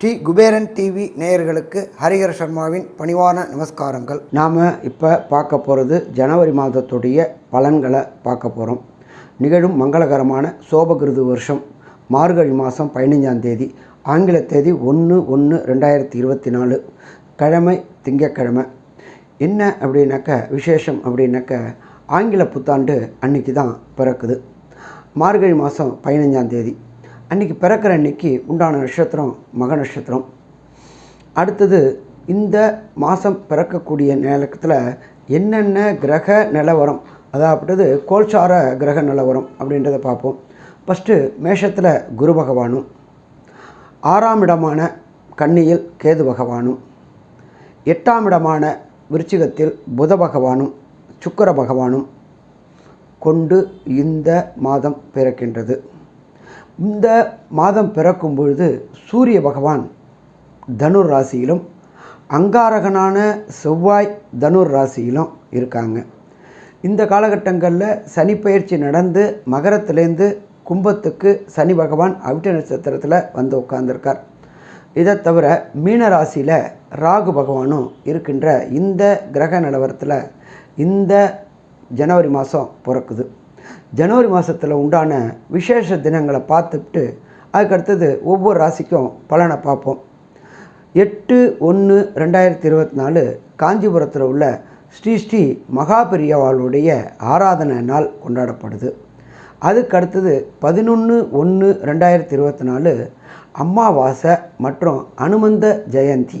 Sri Kuberan TV நேயர்களுக்கு ஹரிஹர சர்மாவின் பணிவான நமஸ்காரங்கள். நாம் இப்போ பார்க்க போகிறது ஜனவரி மாதத்துடைய பலன்களை பார்க்க போகிறோம் நிகழும் மங்களகரமான சோபகிருது வருஷம் மார்கழி மாதம் பதினஞ்சாம் தேதி ஆங்கில தேதி ஒன்று ஒன்று ரெண்டாயிரத்தி இருபத்தி நாலு கிழமை திங்கக்கிழமை என்ன அப்படின்னாக்க விசேஷம் அப்படின்னாக்க ஆங்கில புத்தாண்டு அன்னைக்கு தான் பிறக்குது. மார்கழி மாதம் பதினஞ்சாம் தேதி. அன்றைக்கி பிறக்கிற அன்னைக்கு உண்டான நட்சத்திரம் மக நட்சத்திரம். அடுத்தது இந்த மாதம் பிறக்கக்கூடிய நேரத்தில் என்னென்ன கிரக நிலவரம் அதாவது கோல்சார கிரக நிலவரம் அப்படின்றத பார்ப்போம். ஃபஸ்ட்டு மேஷத்தில் குரு பகவானும் ஆறாம் இடமான கன்னியில் கேது பகவானும் எட்டாம் இடமான விருச்சிகத்தில் புத பகவானும் சுக்கிர பகவானும் கொண்டு இந்த மாதம் பிறக்கின்றது. இந்த மாதம் பிறக்கும் பொழுது சூரிய பகவான் தனுர் ராசியிலும் அங்காரகனான செவ்வாய் தனுர் ராசியிலும் இருக்காங்க. இந்த காலகட்டங்களில் சனி பயிற்சி நடந்து மகரத்திலேருந்து கும்பத்துக்கு சனி பகவான் அவிட்ட நட்சத்திரத்தில் வந்து உட்கார்ந்துருக்கார். இதை தவிர மீன ராசியில் ராகு பகவானும் இருக்கின்ற இந்த கிரக நிலவரத்தில் இந்த ஜனவரி மாதம் பிறக்குது. ஜனவரி மாதத்தில் உண்டான விசேஷ தினங்களை பார்த்துட்டு அதுக்கடுத்தது ஒவ்வொரு ராசிக்கும் பலனை பார்ப்போம். எட்டு ஒன்று ரெண்டாயிரத்தி இருபத்தி நாலு காஞ்சிபுரத்தில் உள்ள ஸ்ரீ ஸ்ரீ மகாபெரியவாளுடைய ஆராதனை நாள் கொண்டாடப்படுது. அதுக்கு அடுத்தது பதினொன்று ஒன்று ரெண்டாயிரத்தி இருபத்தி நாலு அம்மாவாசை மற்றும் அனுமந்த ஜெயந்தி.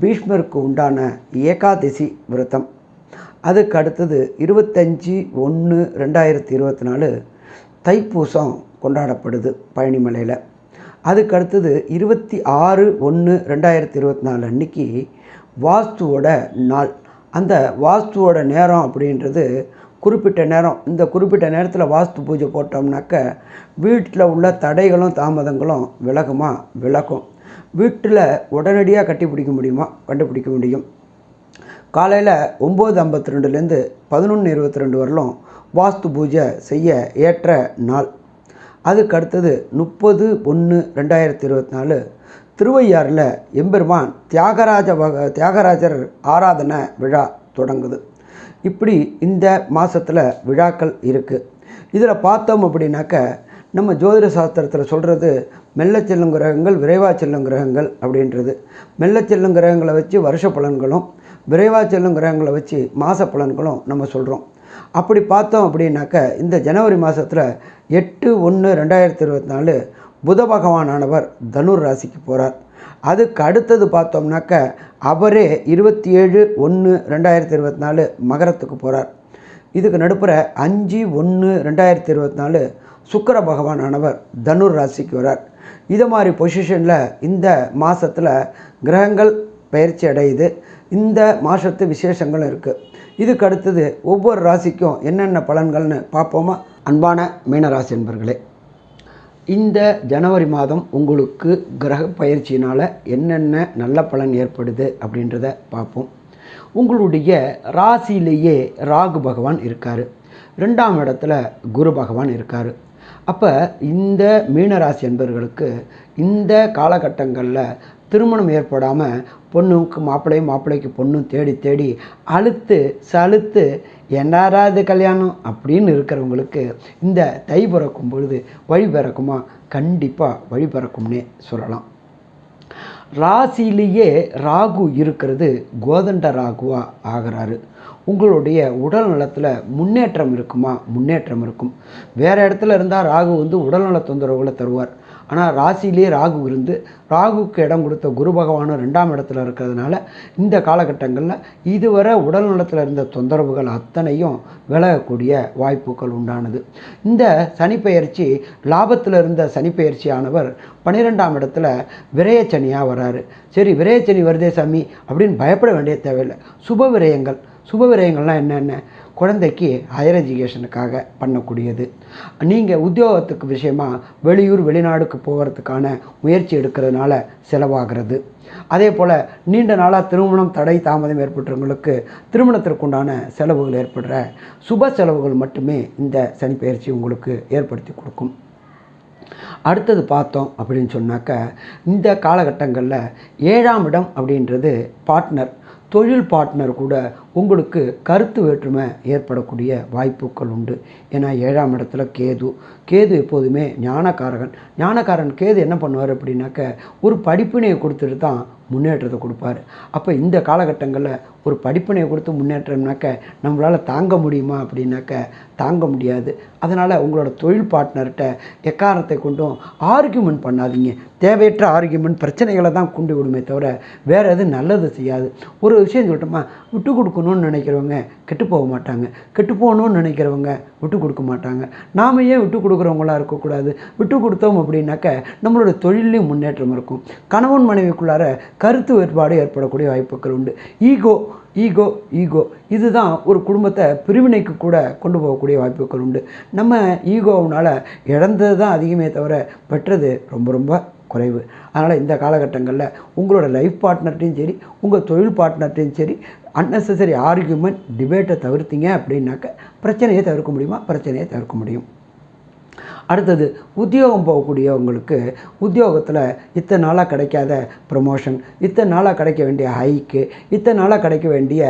பீஷ்மருக்கு உண்டான ஏகாதசி விரதம். அதுக்கு அடுத்தது இருபத்தஞ்சி ஒன்று ரெண்டாயிரத்தி இருபத்தி நாலு தைப்பூசம் கொண்டாடப்படுது பழனிமலையில். அதுக்கு அடுத்தது இருபத்தி ஆறு ஒன்று ரெண்டாயிரத்தி இருபத்தி நாலு அன்னைக்கு வாஸ்துவோட நாள். அந்த வாஸ்துவோட நேரம் அப்படின்றது குறிப்பிட்ட நேரம். இந்த குறிப்பிட்ட நேரத்தில் வாஸ்து பூஜை போட்டோம்னாக்க வீட்டில் உள்ள தடைகளும் தாமதங்களும் விலகுமா? விலகும். வீட்டில் உடனடியாக கட்டிப்பிடிக்க முடியுமா? கண்டுபிடிக்க முடியும். காலையில் ஒம்பது ஐம்பத்தி ரெண்டுலேருந்து பதினொன்று இருபத்தி ரெண்டு வரலும் வாஸ்து பூஜை செய்ய ஏற்ற நாள். அதுக்கு அடுத்தது முப்பது ஒன்று ரெண்டாயிரத்தி இருபத்தி நாலு திருவையாறில் எம்பெருமான் தியாகராஜ வக தியாகராஜர் ஆராதனை விழா தொடங்குது. இப்படி இந்த மாதத்தில் விழாக்கள் இருக்குது இதில் பார்த்தோம் அப்படின்னாக்க நம்ம ஜோதிட சாஸ்திரத்தில் சொல்கிறது மெல்ல செல்லும் கிரகங்கள் விரைவாக செல்லும் கிரகங்கள் அப்படின்றது. மெல்ல செல்லும் கிரகங்களை வச்சு வருஷ பலன்களும் விரைவாக செல்லும் கிரகங்களை வச்சு மாத பலன்களும் நம்ம சொல்கிறோம் அப்படி பார்த்தோம் அப்படின்னாக்க இந்த ஜனவரி மாதத்தில் எட்டு ஒன்று ரெண்டாயிரத்தி இருபத்தி நாலு புத பகவானானவர் தனுர் ராசிக்கு போகிறார் அதுக்கு அடுத்தது பார்த்தோம்னாக்க அவரே இருபத்தி ஏழு ஒன்று ரெண்டாயிரத்தி இருபத்தி நாலு மகரத்துக்கு போகிறார் இதுக்கு நடுப்புற அஞ்சு ஒன்று ரெண்டாயிரத்தி இருபத்தி நாலு சுக்கர பகவானானவர் தனுர் ராசிக்கு வரார். இது மாதிரி பொசிஷனில் இந்த மாதத்தில் கிரகங்கள் பயிற்சி அடையுது. இந்த மாதத்து விசேஷங்களும் இருக்குது இதுக்கு அடுத்தது ஒவ்வொரு ராசிக்கும் என்னென்ன பலன்கள்னு பார்ப்போமா? அன்பான மீனராசி என்பர்களே இந்த ஜனவரி மாதம் உங்களுக்கு கிரக பயிற்சியினால் என்னென்ன நல்ல பலன் ஏற்படுது அப்படின்றத பார்ப்போம். உங்களுடைய ராசியிலேயே ராகு பகவான் இருக்கார். ரெண்டாம் இடத்துல குரு பகவான் இருக்கார். அப்போ இந்த மீனராசி என்பவர்களுக்கு இந்த காலகட்டங்களில் திருமணம் ஏற்படாமல் பொண்ணுக்கு மாப்பிள்ளையும் மாப்பிள்ளைக்கு பொண்ணும் தேடி தேடி அழுத்து சலுத்து என்னராது கல்யாணம் அப்படின்னு இருக்கிறவங்களுக்கு இந்த தை பிறக்கும் பொழுது வழி பிறக்குமா? கண்டிப்பாக வழி பிறக்கும்னே சொல்லலாம். ராசியிலேயே ராகு இருக்கிறது கோதண்ட ராகுவாக ஆகிறாரு. உங்களுடைய உடல் நலத்தில் முன்னேற்றம் இருக்குமா? முன்னேற்றம் இருக்கும். வேறு இடத்துல இருந்தால் ராகு வந்து உடல்நல தொந்தரவுகளை தருவார். ஆனால் ராசியிலே ராகு இருந்து ராகுக்கு இடம் கொடுத்த குரு பகவானும் ரெண்டாம் இடத்துல இருக்கிறதுனால இந்த காலகட்டங்களில் இதுவரை உடல் நலத்தில் இருந்த தொந்தரவுகள் அத்தனையும் விலகக்கூடிய வாய்ப்புகள் உண்டானது. இந்த சனிப்பெயர்ச்சி லாபத்தில் இருந்த சனிப்பெயர்ச்சியானவர் பன்னிரெண்டாம் இடத்துல விரயச்சனியாக வராரு. சரி விரயச்சனி வருதே சாமி அப்படின்னு பயப்பட வேண்டிய தேவையில்லை. சுப விரயங்கள். சுப விரயங்கள்லாம் என்னென்ன குழந்தைக்கு ஹையர் எஜுகேஷனுக்காக பண்ணக்கூடியது. நீங்கள் உத்தியோகத்துக்கு விஷயமா வெளியூர் வெளிநாடுக்கு போகிறதுக்கான முயற்சி எடுக்கிறதுனால செலவாகிறது. அதே போல் நீண்ட நாளாக திருமணம் தடை தாமதம் ஏற்பட்டவங்களுக்கு திருமணத்திற்குண்டான செலவுகள் ஏற்படுற சுப செலவுகள் மட்டுமே இந்த சனிப்பெயர்ச்சி உங்களுக்கு ஏற்படுத்தி கொடுக்கும். அடுத்தது பார்த்தோம் அப்படின்னு சொன்னாக்க இந்த காலகட்டங்களில் ஏழாம் இடம் அப்படின்றது பார்ட்னர் தொழில் பார்ட்னர் கூட உங்களுக்கு கருத்து வேற்றுமை ஏற்படக்கூடிய வாய்ப்புகள் உண்டு. ஏன்னா ஏழாம் இடத்துல கேது. கேது எப்போதுமே ஞானக்காரகன். ஞானக்காரன் கேது என்ன பண்ணுவார் அப்படின்னாக்க ஒரு படிப்பினையை கொடுத்துட்டு தான் முன்னேற்றத்தை கொடுப்பாரு. அப்போ இந்த காலகட்டங்களில் ஒரு படிப்பினையை கொடுத்து முன்னேற்றம்னாக்க நம்மளால் தாங்க முடியுமா அப்படின்னாக்க தாங்க முடியாது. அதனால் உங்களோட தொழில் பார்ட்னர்கிட்ட எக்காரணத்தை கொண்டும் ஆர்கியூமெண்ட் பண்ணாதீங்க. தேவையற்ற ஆர்கியூமெண்ட் பிரச்சனைகளை தான் கொண்டு விடுமே தவிர வேறு எதுவும் நல்லது செய்யாது. ஒரு விஷயம் சொல்லட்டுமா? விட்டு கொடுக்கணும்னு நினைக்கிறவங்க கெட்டு போக மாட்டாங்க. கெட்டு போகணும்னு நினைக்கிறவங்க விட்டு கொடுக்க மாட்டாங்க. நாம் ஏன் விட்டு கொடுக்குறவங்களா இருக்கக்கூடாது? விட்டு கொடுத்தோம் அப்படின்னாக்க நம்மளோட தொழிலையும் முன்னேற்றம் இருக்கும். கணவன் மனைவிக்குள்ளார கருத்து வேறுபாடு ஏற்படக்கூடிய வாய்ப்புகள் உண்டு. ஈகோ ஈகோ ஈகோ இதுதான் ஒரு குடும்பத்தை பிரிவினைக்கு கூட கொண்டு போகக்கூடிய வாய்ப்புகள் உண்டு. நம்ம ஈகோவனால் இழந்தது தான் அதிகமே தவிர பெற்றது ரொம்ப ரொம்ப குறைவு. அதனால் இந்த காலகட்டங்களில் உங்களோட லைஃப் பார்ட்னர்ட்டையும் சரி உங்கள் தொழில் பார்ட்னர்ட்டையும் சரி அன்னெசரி ஆர்கியூமெண்ட் டிபேட்டை தவிர்த்தீங்க அப்படின்னாக்க பிரச்சனையை தவிர்க்க முடியுமா? பிரச்சனையை தவிர்க்க முடியும். அடுத்தது உத்தியோகம் போகக்கூடியவங்களுக்கு உத்தியோகத்தில் இத்தனை நாளாக கிடைக்காத ப்ரமோஷன் இத்தனை நாளாக கிடைக்க வேண்டிய ஹைக்கு இத்தனை நாளாக கிடைக்க வேண்டிய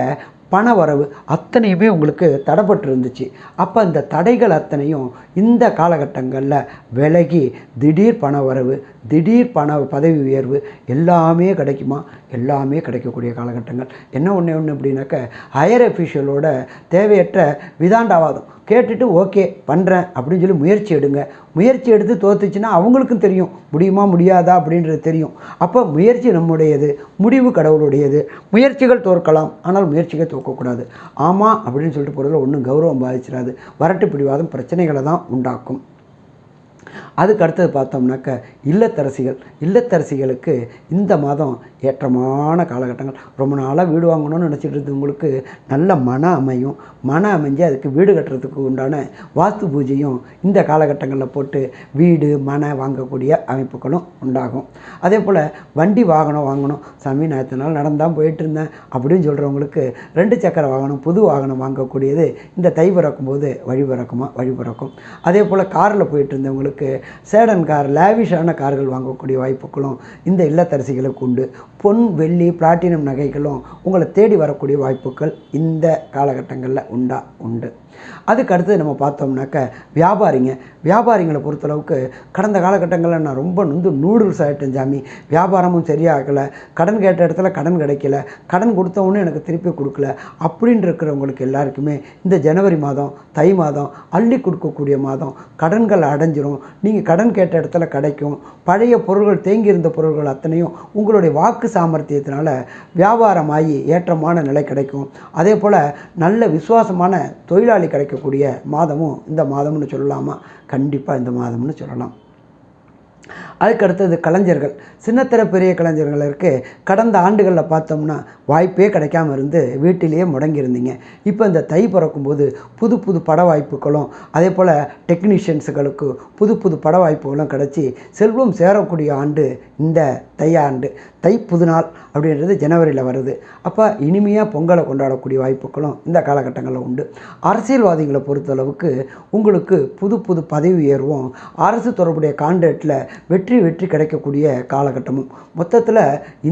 பண வரவு அத்தனையுமே உங்களுக்கு தடைப்பட்டு இருந்துச்சு அப்போ அந்த தடைகள் அத்தனையும் இந்த காலகட்டங்களில் விலகி திடீர் பண வரவு திடீர் பண பதவி உயர்வு எல்லாமே கிடைக்குமா? எல்லாமே கிடைக்கக்கூடிய காலகட்டங்கள். என்ன ஒன்று ஒன்று அப்படின்னாக்க ஹையர் அஃபீஷியலோட தேவையற்ற விதாண்டாவாதம். கேட்டுட்டு ஓகே பண்ணுறேன் அப்படின்னு சொல்லி முயற்சி எடுங்க. முயற்சி எடுத்து தோத்துச்சுன்னா அவங்களுக்கும் தெரியும். முடியுமா முடியாதா அப்படின்றது தெரியும். அப்போ முயற்சி நம்முடையது முடிவு கடவுளுடையது. முயற்சிகள் தோற்கலாம் ஆனால் முயற்சிகள் தோற்கக்கூடாது ஆமாம் அப்படின்னு சொல்லிட்டு போகிறதுல ஒன்றும் கௌரவம் பாதிச்சிடாது. வரட்டு பிடிவாதம் பிரச்சனைகளை தான் உண்டாக்கும். அதுக்கு அடுத்தது பார்த்தோம்னாக்க இல்லத்தரசிகள். இல்லத்தரசிகளுக்கு இந்த மாதம் ஏற்றமான காலகட்டங்கள். ரொம்ப நாளாக வீடு வாங்கணும்னு நினச்சிட்டு இருந்தவங்களுக்கு நல்ல மன அமையும். மன அமைஞ்சு அதுக்கு வீடு கட்டுறதுக்கு உண்டான வாஸ்து பூஜையும் இந்த காலகட்டங்களில் போட்டு வீடு மனை வாங்கக்கூடிய அமைப்புகளும் உண்டாகும். அதே போல் வண்டி வாகனம் வாங்கணும். சாமி நான் இத்தனை நாள் நடந்தான் போயிட்டு இருந்தேன் அப்படின்னு சொல்கிறவங்களுக்கு ரெண்டு சக்கர வாகனம் புது வாகனம் வாங்கக்கூடியது இந்த தை பிறக்கும்போது வழி பிறக்குமா? வழி பிறக்கும். அதே போல் காரில் போயிட்டு இருந்தவங்களுக்கு சேடன் கார் லேவிஷான கார்கள் வாங்கக்கூடிய வாய்ப்புகளும் இந்த இல்லத்தரசிகளுக்கு உண்டு. பொன் வெள்ளி பிளாட்டினம் நகைகளும் உங்களை தேடி வரக்கூடிய வாய்ப்புகள் இந்த காலகட்டங்களில் உண்டா? உண்டு. அதுக்கு அடுத்தது நம்ம பார்த்தோம்னாக்க வியாபாரிங்க. வியாபாரிங்களை பொறுத்தளவுக்கு கடந்த காலகட்டங்களில் நான் ரொம்ப நொந்து நூடுல்ஸ் ஆகிட்டேன் ஜாமி வியாபாரமும் சரியாகலை. கடன் கேட்ட இடத்துல கடன் கிடைக்கல. கடன் கொடுத்தவொன்னே எனக்கு திருப்பி கொடுக்கல. அப்படின்னு இருக்கிறவங்களுக்கு எல்லாருக்குமே இந்த ஜனவரி மாதம் தை மாதம் அள்ளி கொடுக்கக்கூடிய மாதம் கடன்கள் அடைஞ்சிரும். நீ நீங்கள் கடன் கேட்ட இடத்துல கிடைக்கும். பழைய பொருள்கள் தேங்கியிருந்த பொருள்கள் அத்தனையும் உங்களுடைய வாக்கு சாமர்த்தியத்தினால வியாபாரமாகி ஏற்றமான நிலை கிடைக்கும். அதே போல் நல்ல விசுவாசமான தொழிலாளி கிடைக்கக்கூடிய மாதமும் இந்த மாதம்னு சொல்லலாமா? கண்டிப்பாக இந்த மாதம்னு சொல்லலாம். அதுக்கு அடுத்தது கலைஞர்கள். சின்னத்திர பெரிய கலைஞர்களுக்கு கடந்த ஆண்டுகளில் பார்த்தோம்னா வாய்ப்பே கிடைக்காம இருந்து வீட்டிலேயே முடங்கியிருந்தீங்க. இப்போ இந்த தை பிறக்கும்போது புது புது பட வாய்ப்புகளும் அதே போல் டெக்னீஷியன்ஸுகளுக்கு புது புது பட வாய்ப்புகளும் கிடச்சி செல்வம் சேரக்கூடிய ஆண்டு இந்த தை ஆண்டு. தை புது நாள் அப்படின்றது ஜனவரியில் வருது. அப்போ இனிமையாக பொங்கலை கொண்டாடக்கூடிய வாய்ப்புகளும் இந்த காலகட்டங்களில் உண்டு. அரசியல்வாதிகளை பொறுத்தளவுக்கு உங்களுக்கு புது புது பதவி உயர்வும் அரசு தொடர்புடைய கான்ட்ராக்டில் வெற்றி வெற்றி கிடைக்கக்கூடிய காலகட்டமும். மொத்தத்தில்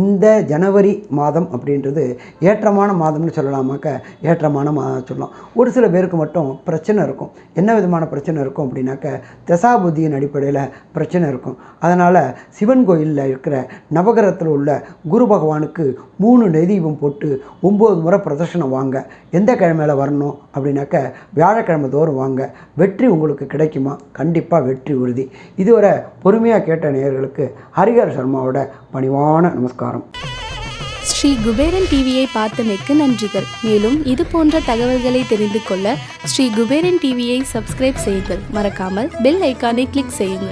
இந்த ஜனவரி மாதம் அப்படின்றது ஏற்றமான மாதம்னு சொல்லலாமாக்க ஏற்றமான மாதம் சொல்லலாம். ஒரு சில பேருக்கு மட்டும் பிரச்சனை இருக்கும். என்ன விதமான பிரச்சனை இருக்கும் அப்படின்னாக்க தசாபுத்தியின் அடிப்படையில் பிரச்சனை இருக்கும். அதனால் சிவன் கோயிலில் இருக்கிற நவகிரகத்தில் உள்ள குரு பகவானுக்கு மூணு நெய்தீபம் போட்டு ஒம்பது முறை பிரதர்ஷனம் வாங்க. எந்த கிழமையில் வரணும்? அப்படின்னாக்க வியாழக்கிழமை தோறும் வாங்க. வெற்றி உங்களுக்கு கிடைக்குமா? கண்டிப்பாக வெற்றி உறுதி. இதுவரை பொறுமையாக கேட்ட நேயர்களுக்கு ஹரிஹர் சர்மாவோட பணிவான நமஸ்காரம். ஸ்ரீ குபேரன் டிவியை பார்த்தமைக்கு நன்றிகள். மேலும் இது போன்ற தகவல்களை தெரிந்து கொள்ள ஸ்ரீ குபேரன் டிவியை சப்ஸ்கிரைப் செய்யுங்கள். மறக்காமல் பெல் ஐக்கானை கிளிக் செய்யுங்கள்.